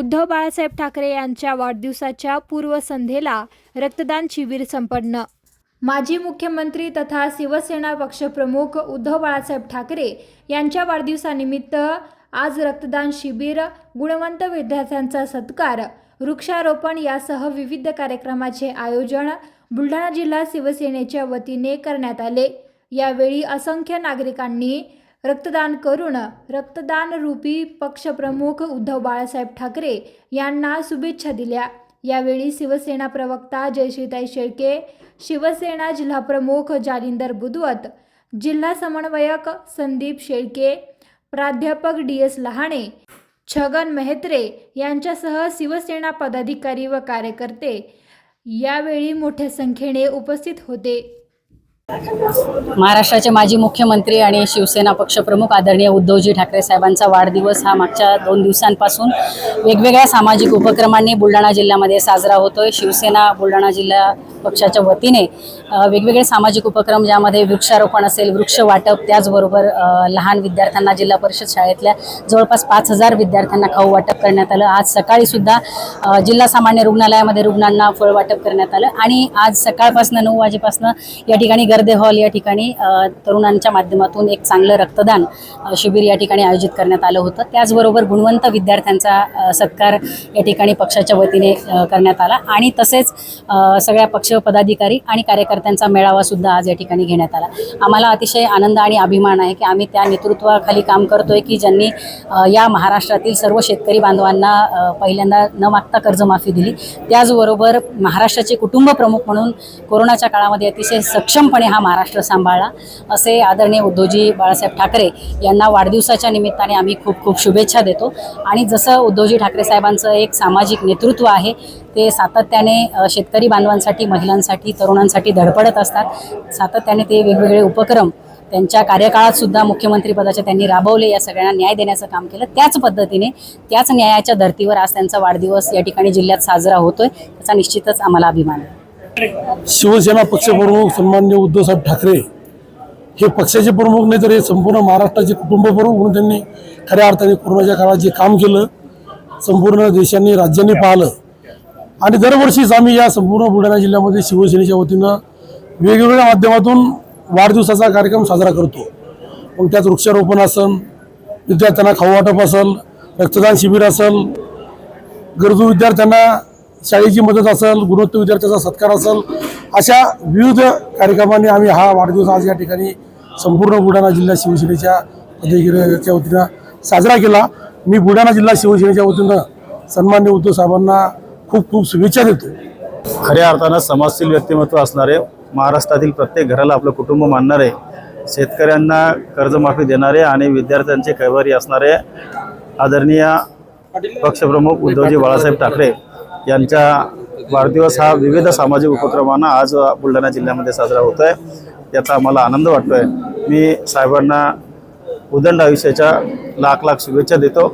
उद्धव बाळासाहेब ठाकरे यांच्या वाढदिवसाच्या पूर्वसंध्येला रक्तदान शिबिर संपन्न. माजी मुख्यमंत्री तथा शिवसेना पक्षप्रमुख उद्धव बाळासाहेब ठाकरे यांच्या वाढदिवसानिमित्त आज रक्तदान शिबिर गुणवंत विद्यार्थ्यांचा सत्कार वृक्षारोपण यासह विविध कार्यक्रमाचे आयोजन बुलढाणा जिल्हा शिवसेनेच्या वतीने करण्यात आले. यावेळी असंख्य नागरिकांनी रक्तदान करून रक्तदान रूपी पक्षप्रमुख उद्धव बाळासाहेब ठाकरे यांना शुभेच्छा दिल्या. यावेळी शिवसेना प्रवक्ता जयश्रीताई शेळके शिवसेना जिल्हाप्रमुख जालिंदर बुदवत जिल्हा समन्वयक संदीप शेळके प्राध्यापक डी एस लहाणे छगन मेहत्रे यांच्यासह शिवसेना पदाधिकारी व कार्यकर्ते यावेळी मोठ्या संख्येने उपस्थित होते. महाराष्ट्राचे माजी मुख्यमंत्री आणि शिवसेना पक्षप्रमुख आदरणीय उद्धवजी ठाकरे साहेबांचा वाढदिवस हा मागच्या दोन दिवसांपासून वेगवेगळ्या सामाजिक उपक्रमांनी बुलढाणा जिल्ह्यामध्ये साजरा होतोय. शिवसेना बुलढाणा जिल्हा पक्षाच्या वतीने वेगवेगळे सामाजिक उपक्रम ज्यामध्ये वृक्षारोपण असेल वृक्ष वाटप त्याचबरोबर लहान विद्यार्थ्यांना जिल्हा परिषद शाळेतल्या जवळपास पाच हजार विद्यार्थ्यांना खाऊ वाटप करण्यात आलं. आज सकाळी सुद्धा जिल्हा सामान्य रुग्णालयामध्ये रुग्णांना फळ वाटप करण्यात आलं. आणि आज सकाळपासून नऊ वाजेपासून या ठिकाणी गर्दे हॉल या ठिकाणी तरुणांच्या माध्यमातून एक चांगलं रक्तदान शिबिर या ठिकाणी आयोजित करण्यात आलं होतं. त्याचबरोबर गुणवंत विद्यार्थ्यांचा सत्कार या ठिकाणी पक्षाच्या वतीने करण्यात आला. आणि तसेच सगळ्या पक्ष पदाधिकारी आणि कार्यकर्त्यांचा मेळावा सुद्धा आज या ठिकाणी घेण्यात आला. आम्हाला अतिशय आनंद आणि अभिमान आहे की आम्ही त्या नेतृत्वाखाली काम करतोय की ज्यांनी या महाराष्ट्रातील सर्व शेतकरी बांधवांना पहिल्यांदा न मागता कर्जमाफी दिली. त्याचबरोबर महाराष्ट्राचे कुटुंब प्रमुख म्हणून कोरोनाच्या काळामध्ये अतिशय सक्षमपणे हा महाराष्ट्र सांभाळला असे आदरणीय उद्धवजी बाळासाहेब ठाकरे यांना वाढदिवसाच्या निमित्ताने आम्ही खूप खूप शुभेच्छा देतो. आणि जसं उद्धवजी ठाकरे साहेबांचं एक सामाजिक नेतृत्व आहे ते सातत्याने शेतकरी बांधवांसाठी महिलांसाठी तरुणांसाठी धडपडत असतात. सातत्याने ते वेगवेगळे उपक्रम त्यांच्या कार्यकाळात सुद्धा मुख्यमंत्रीपदाचे त्यांनी राबवले या सगळ्यांना न्याय देण्याचं काम केलं. त्याच पद्धतीने त्याच न्यायाच्या धर्तीवर आज त्यांचा वाढदिवस या ठिकाणी जिल्ह्यात साजरा होतोय. त्याचा निश्चितच आम्हाला अभिमान आहे. शिवसेना पक्षप्रमुख सन्मान्य उद्धवसाहेब ठाकरे हे पक्षाचे प्रमुख नाही तर हे संपूर्ण महाराष्ट्राचे कुटुंब प्रमुख म्हणून त्यांनी खऱ्या अर्थाने कोरोनाच्या काळात जे काम केलं संपूर्ण देशांनी राज्यांनी पाहिलं. आणि दरवर्षीच आम्ही या संपूर्ण बुलढाणा जिल्ह्यामध्ये शिवसेनेच्या वतीनं वेगवेगळ्या माध्यमातून वाढदिवसाचा कार्यक्रम साजरा करतो. मग त्यात वृक्षारोपण असेल विद्यार्थ्यांना खाऊ वाटप असेल रक्तदान शिबिर असेल गरजू विद्यार्थ्यांना शाळेची मदत असेल गुणवत्ता विद्यार्थ्याचा सत्कार असेल अशा विविध कार्यक्रमांनी आम्ही हा वाढदिवस आज या ठिकाणी संपूर्ण बुलढाणा जिल्हा शिवसेनेच्या पदाधिकाऱ्याच्या वतीनं साजरा केला. मी बुलढाणा जिल्हा शिवसेनेच्या वतीनं सन्मान्य उद्धव साहेबांना खूप खूप शुभेच्छा देतो. खऱ्या अर्थानं समाजशील व्यक्तिमत्व असणारे महाराष्ट्रातील प्रत्येक घराला आपलं कुटुंब मानणारे शेतकऱ्यांना कर्जमाफी देणारे आणि विद्यार्थ्यांचे कैवारी असणारे आदरणीय पक्षप्रमुख उद्धवजी बाळासाहेब ठाकरे यांच्या वाढदिवस हा विविध सामाजिक उपक्रमांना आज बुलढाणा जिल्ह्यामध्ये साजरा होत आहे. याचा आम्हाला आनंद वाटतो आहे मी साहेबांना उदंड आयुष्याच्या लाख लाख शुभेच्छा देतो.